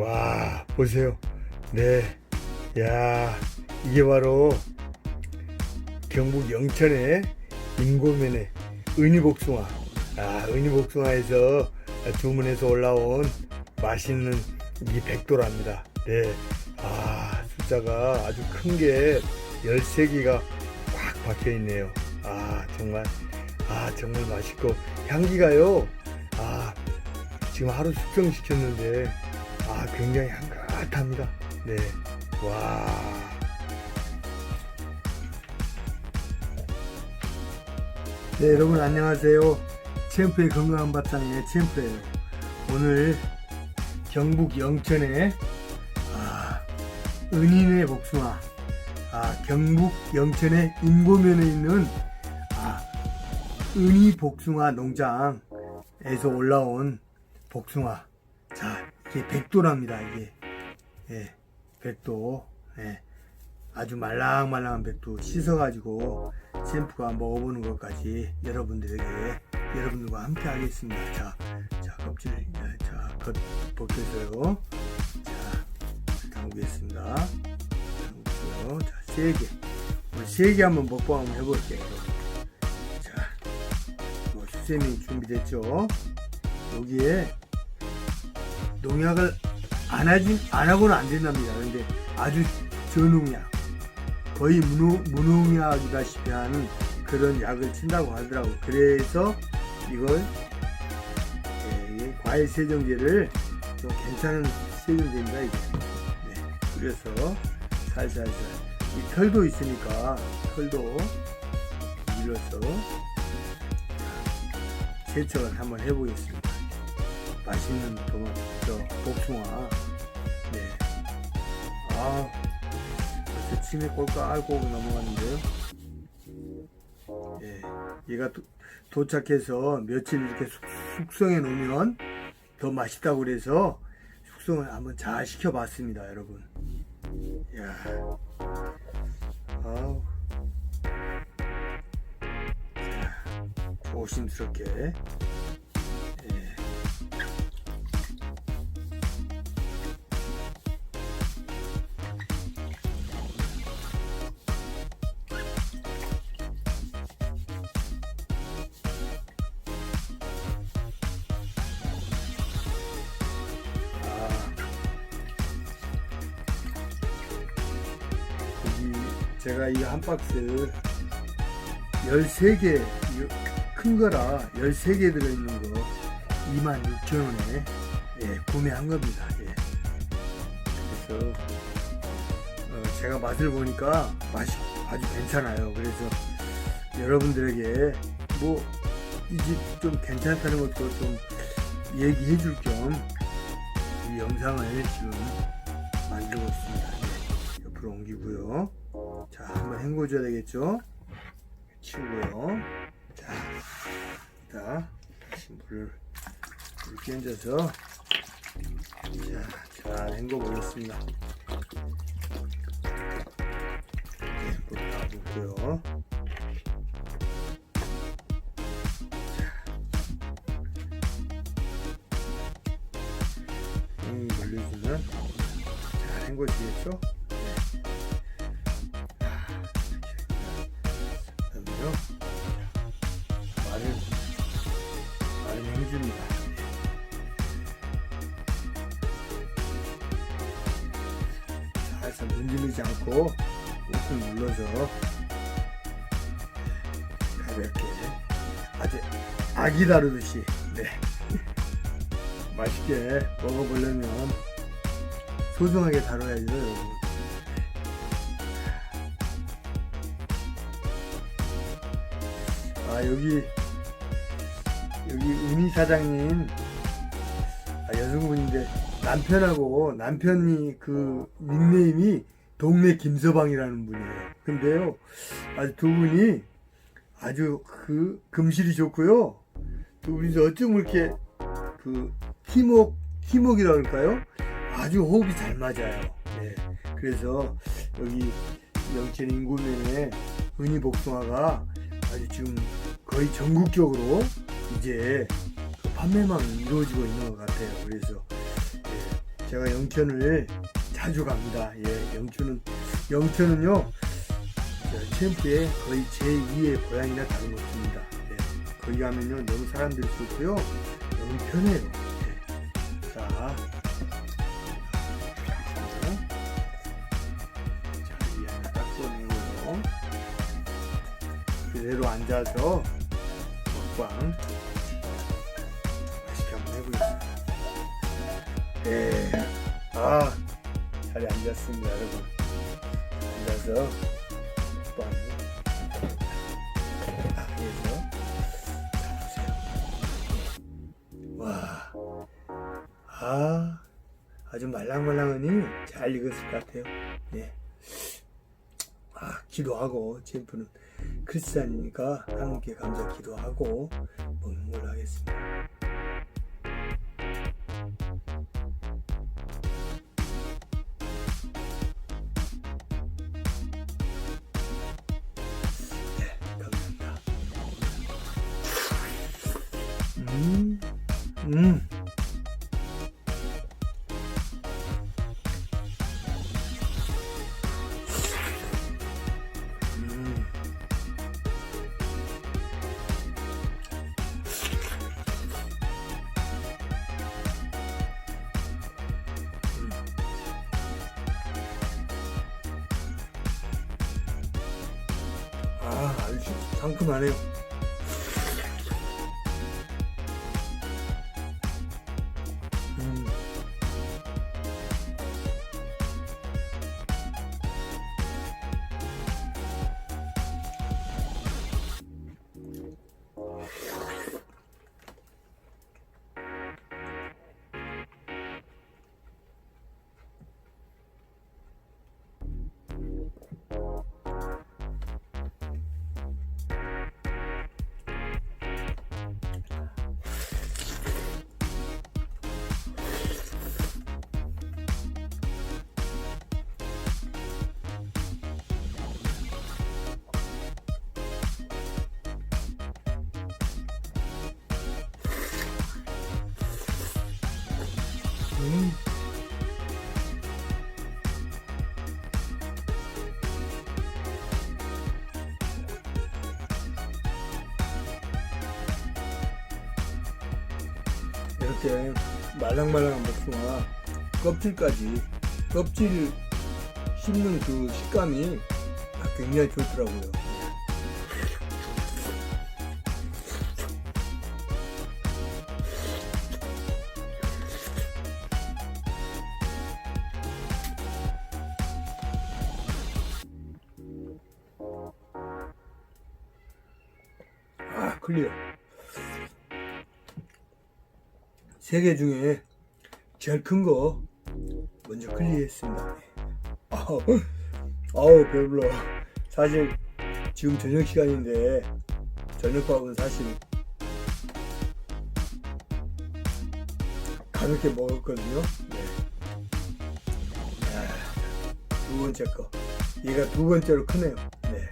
와, 보세요. 네. 야, 이게 바로 경북 영천의 인고면의 은희복숭아. 아, 은희복숭아에서 주문해서 올라온 맛있는 이 백도랍니다. 네. 아, 숫자가 아주 큰 게 13개가 꽉 박혀 있네요. 아, 정말. 아, 정말 맛있고 향기가요. 아, 지금 하루 숙성시켰는데 아, 굉장히 향긋합니다. 네. 와. 네, 여러분 안녕하세요. 챔프의 건강한 밥상의 챔프예요. 오늘 경북 영천의 아, 은인의 복숭아, 아, 경북 영천의 인고면에 있는 아, 은희 복숭아 농장에서 올라온 복숭아. 자, 이게 백도랍니다, 이게. 예, 백도. 예, 아주 말랑말랑한 백도 씻어가지고 샘프가 먹어보는 것까지 여러분들에게, 여러분들과 함께 하겠습니다. 자, 자, 껍질, 예, 자, 겉 벗겨서요. 자, 담그겠습니다. 담그고요. 자, 세 개. 세개 한번 먹방 한번 해볼게요. 자, 뭐, 수세미 준비됐죠? 여기에 농약을 안 하지 안 하고는 안 된답니다. 그런데 아주 저농약 거의 무농, 무농약이다시피 하는 그런 약을 친다고 하더라고. 그래서 이걸 예, 이 과일 세정제를 좀 괜찮은 세정제입니다. 네, 그래서 살살살 이 털도 있으니까 털도 밀어서 세척을 한번 해보겠습니다. 맛있는 도마, 저 복숭아. 네. 아, 벌써 침에 꼴깍꼴깍 넘어갔는데요. 예, 얘가 도, 도착해서 며칠 이렇게 숙, 숙성해 놓으면 더 맛있다고 그래서 숙성을 한번 잘 시켜봤습니다, 여러분. 야, 아우. 자, 조심스럽게. 제가 이 한 박스 13개 큰 거라 13개 들어있는 거 26,000원에 예, 구매한 겁니다. 예. 그래서 어, 제가 맛을 보니까 맛이 아주 괜찮아요. 그래서 여러분들에게 뭐 이 집 좀 괜찮다는 것도 좀 얘기해 줄 겸 이 영상을 지금 만들고 있습니다. 네, 옆으로 옮기고요. 자, 한번 헹궈줘야 되겠죠? 치우고요. 자, 자, 다시 물을, 물 끼얹어서, 자, 잘 헹궈 보겠습니다. 네, 물다 붓고요. 잘 헹궈지겠죠? 눌러서 가볍게 아주 아기 다루듯이 네. 맛있게 먹어보려면 소중하게 다뤄야죠 여러분. 아 여기 여기 은희 사장님 아, 여성분인데 남편하고 남편이 그 닉네임이 동네 김서방이라는 분이에요. 근데요 아주 두 분이 아주 그 금실이 좋고요. 두 분이서 어쩜 이렇게 그 팀웍 팀웍이라 그럴까요? 아주 호흡이 잘 맞아요. 네. 그래서 여기 영천 인구면에 은희 복숭아가 아주 지금 거의 전국적으로 이제 그 판매망이 이루어지고 있는 것 같아요. 그래서 예, 제가 영천을 자주 갑니다. 예, 영천은요 저 챔프의 거의 제 2의 고향이나 다름없습니다. 예, 거기 가면요 너무 사람들이 좋고요 너무 편해요. 예. 자, 자, 이 하나 딱 꺼내고요. 그대로 앉아서 먹방. 예. 아, 자리에 앉았습니다, 여러분. 앉아서 빵. 아, 해서. 와. 아, 아주 말랑말랑하니 잘 익었을 것 같아요. 예. 아, 기도하고, 챔프는 크리스찬이니까 하나님께 감사 기도하고 먹는 걸로 하겠습니다. 음. 음. 아, 아주 상큼하네요. 이렇게 말랑말랑한 복숭아 껍질까지 껍질 씹는 그 식감이 굉장히 좋더라고요. 세 개 중에 제일 큰 거 먼저 클리어했습니다. 아우, 아우 배불러. 사실 지금 저녁 시간인데 저녁밥은 사실 가볍게 먹었거든요. 네. 아, 두 번째 거. 얘가 두 번째로 크네요. 네.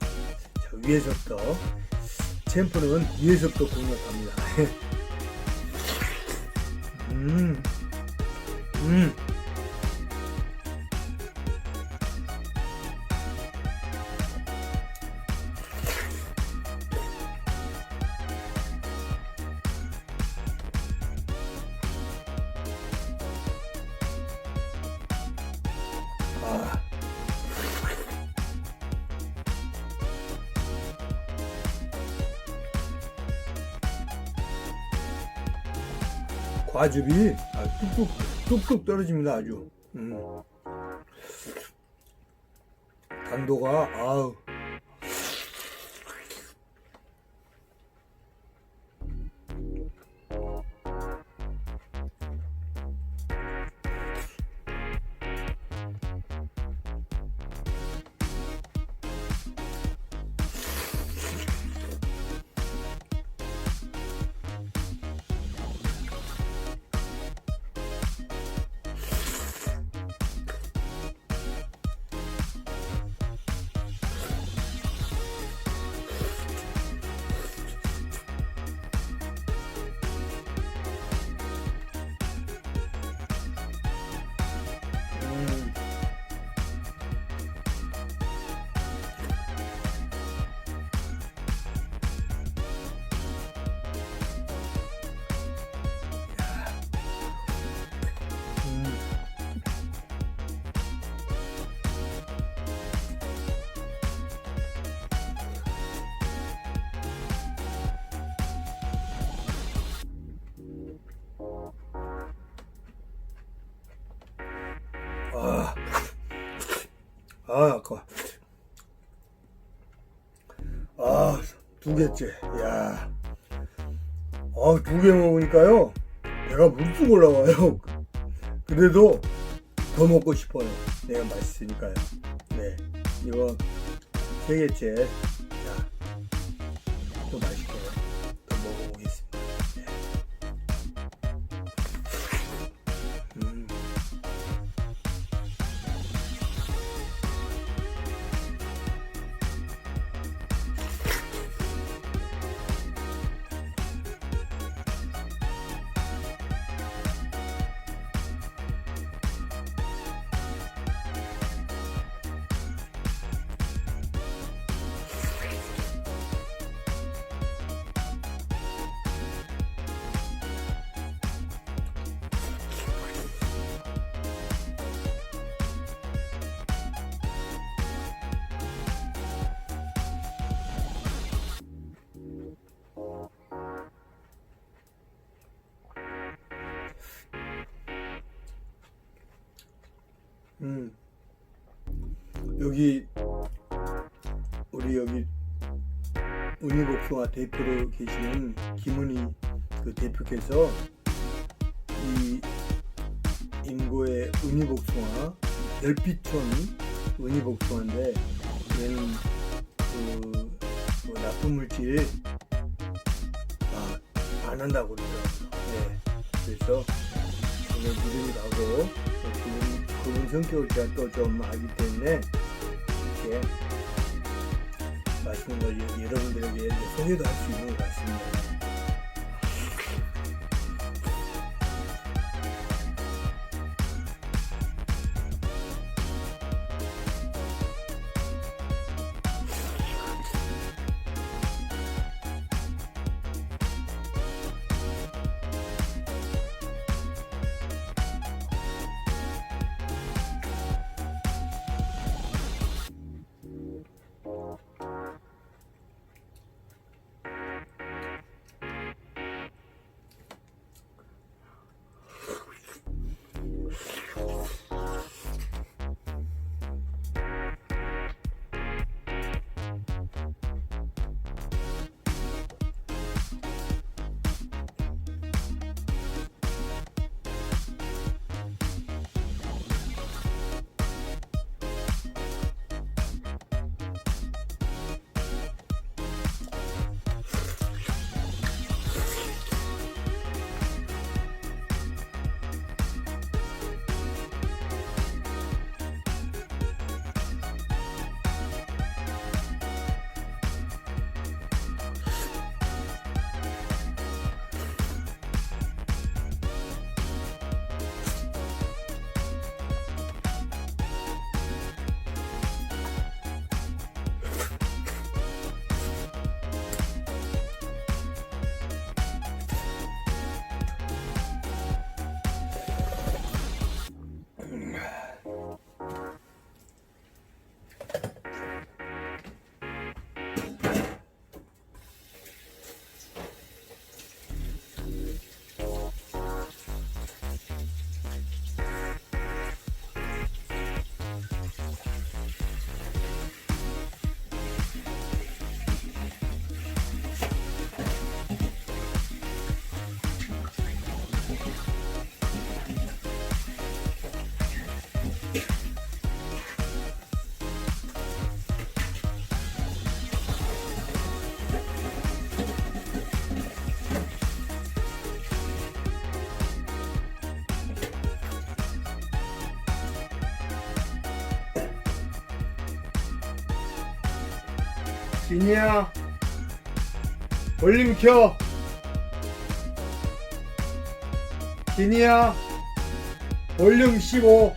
자, 위에서부터 챔프는 위에서부터 공략합니다. 음, 음. 과즙이 아, 뚝뚝 뚝뚝 떨어집니다 아주. 음. 당도가 아우 아, 아까. 아, 두 개째. 야. 아, 두 개 먹으니까요. 배가 물쑥 올라와요. 그래도 더 먹고 싶어요. 내가 맛있으니까요. 네. 이거 세 개째. 자, 또 맛있게 음. 여기 우리 여기 운이복숭아 대표로 계시는 김은희 그 대표께서 이 인고의 운이복숭아 별빛촌 운이복숭아인데 얘는 그, 뭐 나쁜 물질 아, 안 한다고 그러더라고요. 네. 그래서 오늘 가고 또 그분, 그분 성격을 제가 또 좀 알기 때문에 이렇게 여- 여러분들에게 소개도 할 수 있는 것 같습니다. 진이야. 볼륨 켜. 진이야. 볼륨 15